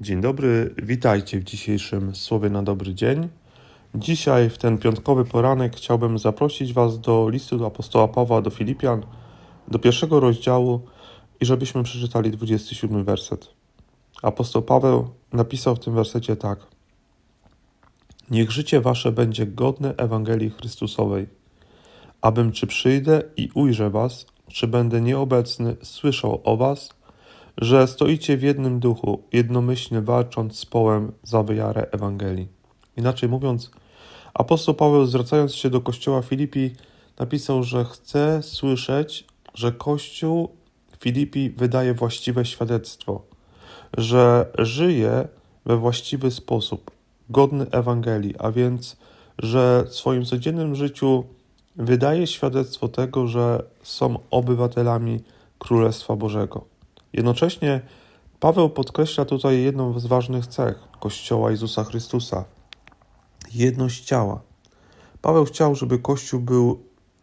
Dzień dobry, witajcie w dzisiejszym Słowie na dobry dzień. Dzisiaj, w ten piątkowy poranek, chciałbym zaprosić Was do listu do apostoła Pawła do Filipian, do pierwszego rozdziału i żebyśmy przeczytali 27 werset. Apostoł Paweł napisał w tym wersecie tak: Niech życie Wasze będzie godne Ewangelii Chrystusowej, abym czy przyjdę i ujrzę Was, czy będę nieobecny, słyszał o Was, że stoicie w jednym duchu, jednomyślnie walcząc z połem za wiarę Ewangelii. Inaczej mówiąc, apostoł Paweł, zwracając się do kościoła Filipi, napisał, że chce słyszeć, że kościół Filipi wydaje właściwe świadectwo, że żyje we właściwy sposób, godny Ewangelii, a więc, że w swoim codziennym życiu wydaje świadectwo tego, że są obywatelami Królestwa Bożego. Jednocześnie Paweł podkreśla tutaj jedną z ważnych cech Kościoła Jezusa Chrystusa jedność ciała. Paweł chciał, żeby Kościół był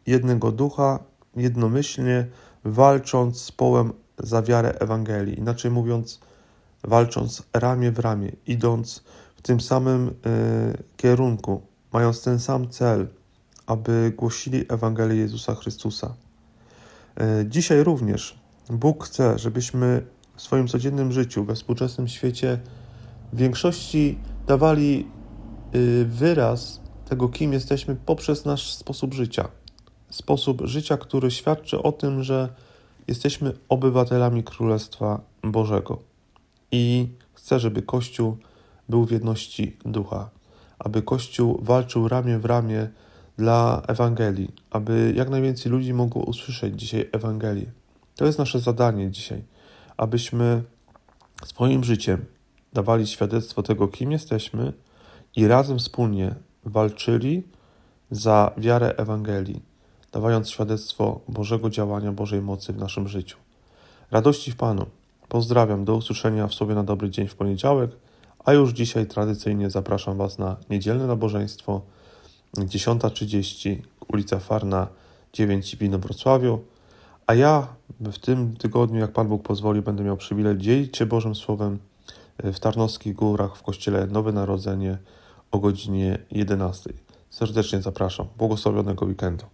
jednego ducha, jednomyślnie walcząc z połem za wiarę Ewangelii. Inaczej mówiąc, walcząc ramię w ramię, idąc w tym samym y, kierunku, mając ten sam cel, aby głosili Ewangelię Jezusa Chrystusa. Y, dzisiaj również Bóg chce, żebyśmy w swoim codziennym życiu, we współczesnym świecie, w większości dawali y, wyraz tego, kim jesteśmy, poprzez nasz sposób życia. Sposób życia, który świadczy o tym, że jesteśmy obywatelami Królestwa Bożego. I chcę, żeby Kościół był w jedności ducha, aby Kościół walczył ramię w ramię dla Ewangelii, aby jak najwięcej ludzi mogło usłyszeć dzisiaj Ewangelię. To jest nasze zadanie dzisiaj, abyśmy swoim życiem dawali świadectwo tego, kim jesteśmy i razem wspólnie walczyli za wiarę Ewangelii, dawając świadectwo Bożego działania, Bożej mocy w naszym życiu. Radości w Panu. Pozdrawiam, do usłyszenia w sobie na dobry dzień w poniedziałek, a już dzisiaj tradycyjnie zapraszam Was na niedzielne nabożeństwo 10.30, ulica Farna 9 w Wrocławiu. A ja w tym tygodniu, jak Pan Bóg pozwoli, będę miał przywilej dzielić się Bożym Słowem w Tarnowskich Górach w kościele Nowe Narodzenie o godzinie 11. Serdecznie zapraszam. Błogosławionego weekendu.